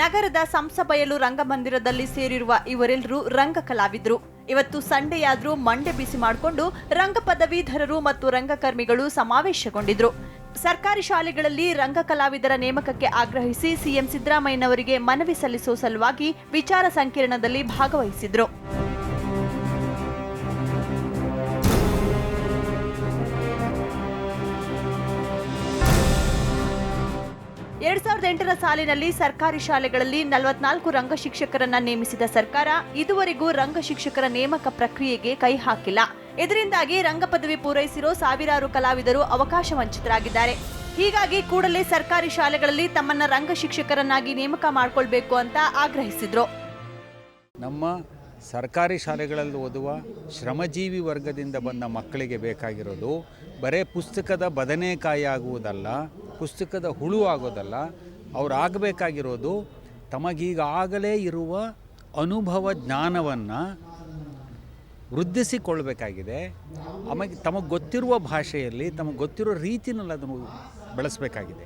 ನಗರದ ಸಂಸಬಯಲು ರಂಗಮಂದಿರದಲ್ಲಿ ಸೇರಿರುವ ಇವರೆಲ್ಲರೂ ರಂಗ ಕಲಾವಿದರು. ಇವತ್ತು ಸಂಡೆಯಾದ್ರೂ ಮಂಡೆ ಬಿಸಿ ಮಾಡಿಕೊಂಡು ರಂಗ ಪದವೀಧರರು ಮತ್ತು ರಂಗಕರ್ಮಿಗಳು ಸಮಾವೇಶಗೊಂಡಿದ್ರು. ಸರ್ಕಾರಿ ಶಾಲೆಗಳಲ್ಲಿ ರಂಗ ಕಲಾವಿದರ ನೇಮಕಕ್ಕೆ ಆಗ್ರಹಿಸಿ ಸಿಎಂ ಸಿದ್ದರಾಮಯ್ಯನವರಿಗೆ ಮನವಿ ಸಲ್ಲಿಸುವ ಸಲುವಾಗಿ ವಿಚಾರ ಸಂಕಿರಣದಲ್ಲಿ ಭಾಗವಹಿಸಿದ್ರು. ಸಾವಿರದ ಎಂಟರ ಸಾಲಿನಲ್ಲಿ ಸರ್ಕಾರಿ ಶಾಲೆಗಳಲ್ಲಿ ನಲವತ್ನಾಲ್ಕು ರಂಗ ಶಿಕ್ಷಕರನ್ನ ನೇಮಿಸಿದ ಸರ್ಕಾರ ಇದುವರೆಗೂ ರಂಗ ಶಿಕ್ಷಕರ ನೇಮಕ ಪ್ರಕ್ರಿಯೆಗೆ ಕೈ ಹಾಕಿಲ್ಲ. ಇದರಿಂದಾಗಿ ರಂಗ ಪದವಿ ಪೂರೈಸಿರೋ ಸಾವಿರಾರು ಕಲಾವಿದರು ಅವಕಾಶ ವಂಚಿತರಾಗಿದ್ದಾರೆ. ಹೀಗಾಗಿ ಕೂಡಲೇ ಸರ್ಕಾರಿ ಶಾಲೆಗಳಲ್ಲಿ ತಮ್ಮನ್ನ ರಂಗ ಶಿಕ್ಷಕರನ್ನಾಗಿ ನೇಮಕ ಮಾಡಿಕೊಳ್ಬೇಕು ಅಂತ ಆಗ್ರಹಿಸಿದ್ರು. ನಮ್ಮ ಸರ್ಕಾರಿ ಶಾಲೆಗಳಲ್ಲಿ ಓದುವ ಶ್ರಮಜೀವಿ ವರ್ಗದಿಂದ ಬಂದ ಮಕ್ಕಳಿಗೆ ಬೇಕಾಗಿರೋದು ಬರೇ ಪುಸ್ತಕದ ಬದನೆಕಾಯಿ ಆಗುವುದಲ್ಲ ಪುಸ್ತಕದ ಹುಳು ಆಗೋದಲ್ಲ, ಅವ್ರು ಆಗಬೇಕಾಗಿರೋದು ತಮಗೀಗಾಗಲೇ ಇರುವ ಅನುಭವ ಜ್ಞಾನವನ್ನು ವೃದ್ಧಿಸಿಕೊಳ್ಬೇಕಾಗಿದೆ. ಆಮೇಲೆ ತಮಗೆ ಗೊತ್ತಿರುವ ಭಾಷೆಯಲ್ಲಿ, ತಮಗೆ ಗೊತ್ತಿರೋ ರೀತಿನಲ್ಲಿ ಅದನ್ನು ಬಳಸಬೇಕಾಗಿದೆ.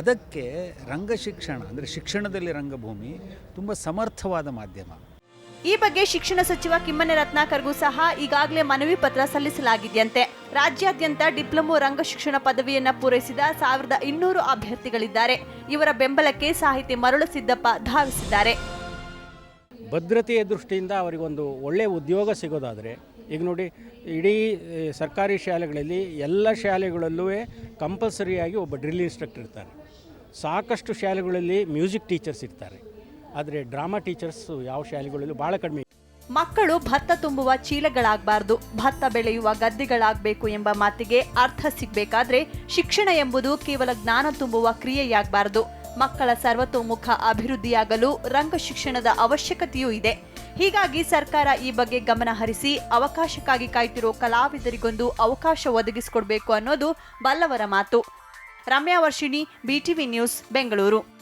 ಅದಕ್ಕೆ ರಂಗ ಶಿಕ್ಷಣ ಅಂದರೆ ಶಿಕ್ಷಣದಲ್ಲಿ ರಂಗಭೂಮಿ ತುಂಬ ಸಮರ್ಥವಾದ ಮಾಧ್ಯಮ. ಈ ಬಗ್ಗೆ ಶಿಕ್ಷಣ ಸಚಿವ ಕಿಮ್ಮನೆ ರತ್ನಾಕರ್ಗೂ ಸಹ ಈಗಾಗಲೇ ಮನವಿ ಪತ್ರ ಸಲ್ಲಿಸಲಾಗಿದೆಯಂತೆ. ರಾಜ್ಯಾದ್ಯಂತ ಡಿಪ್ಲೊಮೊ ರಂಗ ಶಿಕ್ಷಣ ಪದವಿಯನ್ನ ಪೂರೈಸಿದ ಸಾವಿರದ ಇನ್ನೂರು ಅಭ್ಯರ್ಥಿಗಳಿದ್ದಾರೆ. ಇವರ ಬೆಂಬಲಕ್ಕೆ ಸಾಹಿತಿ ಮರುಳು ಸಿದ್ದಪ್ಪ ಧಾವಿಸಿದ್ದಾರೆ. ಭದ್ರತೆಯ ದೃಷ್ಟಿಯಿಂದ ಅವರಿಗೊಂದು ಒಳ್ಳೆಯ ಉದ್ಯೋಗ ಸಿಗೋದಾದರೆ, ಈಗ ನೋಡಿ, ಇಡೀ ಸರ್ಕಾರಿ ಶಾಲೆಗಳಲ್ಲಿ ಎಲ್ಲ ಶಾಲೆಗಳಲ್ಲೂ ಕಂಪಲ್ಸರಿಯಾಗಿ ಒಬ್ಬ ಡ್ರಿಲ್ ಇನ್ಸ್ಟ್ರಕ್ಟರ್ ಇರ್ತಾರೆ. ಸಾಕಷ್ಟು ಶಾಲೆಗಳಲ್ಲಿ ಮ್ಯೂಸಿಕ್ ಟೀಚರ್ಸ್ ಇರ್ತಾರೆ. ಆದರೆ ಡ್ರಾಮಾ ಟೀಚರ್ಸ್ ಯಾವ ಶಾಲೆಗಳಲ್ಲೂ ಬಹಳ ಕಡಿಮೆ ಮಕ್ಕಳು ಭತ್ತ ತುಂಬುವ ಚೀಲಗಳಾಗಬಾರ್ದು. ಭತ್ತ ಬೆಳೆಯುವ ಗದ್ದೆಗಳಾಗಬೇಕು ಎಂಬ ಮಾತಿಗೆ ಅರ್ಥ ಸಿಗಬೇಕಾದ್ರೆ ಶಿಕ್ಷಣ ಎಂಬುದು ಕೇವಲ ಜ್ಞಾನ ತುಂಬುವ ಕ್ರಿಯೆಯಾಗಬಾರದು. ಮಕ್ಕಳ ಸರ್ವತೋಮುಖ ಅಭಿವೃದ್ಧಿಯಾಗಲು ರಂಗ ಶಿಕ್ಷಣದ ಅವಶ್ಯಕತೆಯೂ ಇದೆ. ಹೀಗಾಗಿ ಸರ್ಕಾರ ಈ ಬಗ್ಗೆ ಗಮನ ಹರಿಸಿ ಅವಕಾಶಕ್ಕಾಗಿ ಕಾಯ್ತಿರೋ ಕಲಾವಿದರಿಗೊಂದು ಅವಕಾಶ ಒದಗಿಸಿಕೊಡ್ಬೇಕು ಅನ್ನೋದು ಬಲ್ಲವರ ಮಾತು. Ramya Varshini, BTV news, Bengaluru.